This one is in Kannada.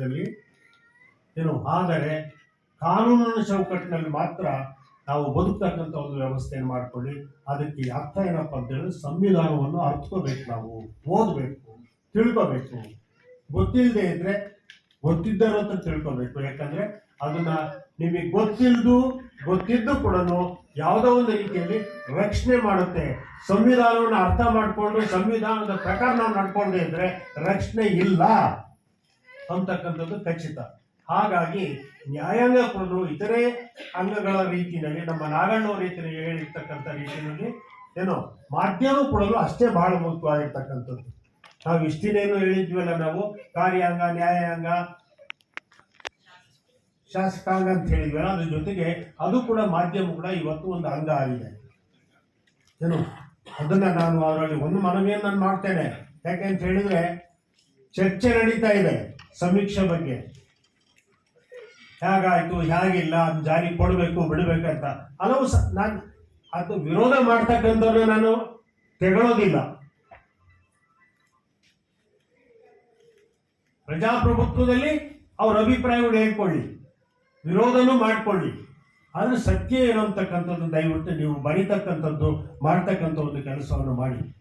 ಭಾರತದಲ್ಲಿ ಏನು? ಆದರೆ ಕಾನೂನಿನ ಚೌಕಟ್ಟಿನಲ್ಲಿ ಮಾತ್ರ ನಾವು ಬದುಕ್ತಕ್ಕಂಥ ಒಂದು ವ್ಯವಸ್ಥೆಯನ್ನು ಮಾಡಿಕೊಳ್ಳಿ. ಅದಕ್ಕೆ ಅರ್ಥ ಏನಪ್ಪ ಅಂತ ಹೇಳಿದ್ರೆ ಸಂವಿಧಾನವನ್ನು ಅರ್ಥಕೋಬೇಕು ನಾವು, ಓದಬೇಕು, ತಿಳ್ಕೋಬೇಕು. ಗೊತ್ತಿಲ್ಲದೆ ಇದ್ರೆ ಗೊತ್ತಿದ್ದರು ಅಂತ ತಿಳ್ಕೋಬೇಕು. ಯಾಕಂದ್ರೆ ಅದನ್ನ ನಿಮಗೆ ಗೊತ್ತಿಲ್ಲದು ಗೊತ್ತಿದ್ದು ಕೂಡ ಯಾವುದೋ ಒಂದು ರೀತಿಯಲ್ಲಿ ರಕ್ಷಣೆ ಮಾಡುತ್ತೆ. ಸಂವಿಧಾನವನ್ನು ಅರ್ಥ ಮಾಡಿಕೊಂಡು, ಸಂವಿಧಾನದ ಪ್ರಕಾರ ನಾವು ನಡ್ಕೊಳ್ಳದೆ ಇದ್ರೆ ರಕ್ಷಣೆ ಇಲ್ಲ. ಅಂತಕ್ಕಂಥದ್ದು ಖಚಿತ. ಹಾಗಾಗಿ ನ್ಯಾಯಾಂಗ ಕೂಡ ಇತರೆ ಅಂಗಗಳ ರೀತಿಯಲ್ಲಿ, ನಮ್ಮ ನಾಗಣ್ಣವ ರೀತಿಯಲ್ಲಿ ಹೇಳಿರ್ತಕ್ಕಂಥ ರೀತಿಯಲ್ಲಿ ಏನು, ಮಾಧ್ಯಮ ಕೊಡಲು ಅಷ್ಟೇ ಬಹಳ ಮುಖ್ಯವಾಗಿರ್ತಕ್ಕಂಥದ್ದು. ನಾವು ಇಷ್ಟಿನೇನು ಹೇಳಿದ್ವಲ್ಲ ನಾವು, ಕಾರ್ಯಾಂಗ, ನ್ಯಾಯಾಂಗ, ಶಾಸಕಾಂಗ ಅಂತ ಹೇಳಿದ್ವಲ್ಲ, ಅದ್ರ ಜೊತೆಗೆ ಅದು ಕೂಡ ಮಾಧ್ಯಮ ಕೂಡ ಇವತ್ತು ಒಂದು ಅಂಗ ಆಗಿದೆ. ಏನು, ಅದನ್ನ ನಾನು ಅದರಲ್ಲಿ ಒಂದು ಮನವಿಯನ್ನು ನಾನು ಮಾಡ್ತೇನೆ. ಯಾಕೆ ಅಂತ ಹೇಳಿದ್ರೆ, ಚರ್ಚೆ ನಡೀತಾ ಇದೆ. ಸಮೀಕ್ಷೆ ಬಗ್ಗೆ. ಹೇಗಾಯಿತು, ಹೇಗಿಲ್ಲ, ಅದು ಜಾರಿ ಕೊಡಬೇಕು, ಬಿಡಬೇಕಂತ. ಹಲವು ಸ ನಾನು ಅದು ವಿರೋಧ ಮಾಡ್ತಕ್ಕಂಥವ್ರನ್ನ ನಾನು ತೆಗಳೋದಿಲ್ಲ. ಪ್ರಜಾಪ್ರಭುತ್ವದಲ್ಲಿ ಅವ್ರ ಅಭಿಪ್ರಾಯಗಳು ಹೇಳ್ಕೊಳ್ಳಿ. ವಿರೋಧನೂ ಮಾಡ್ಕೊಳ್ಳಿ. ಆದರೆ ಸತ್ಯ ಏನು ಅಂತಕ್ಕಂಥದ್ದು ದಯವಿಟ್ಟು ನೀವು ಬರೀತಕ್ಕಂಥದ್ದು ಮಾಡ್ತಕ್ಕಂಥ ಒಂದು ಕೆಲಸವನ್ನು ಮಾಡಿ.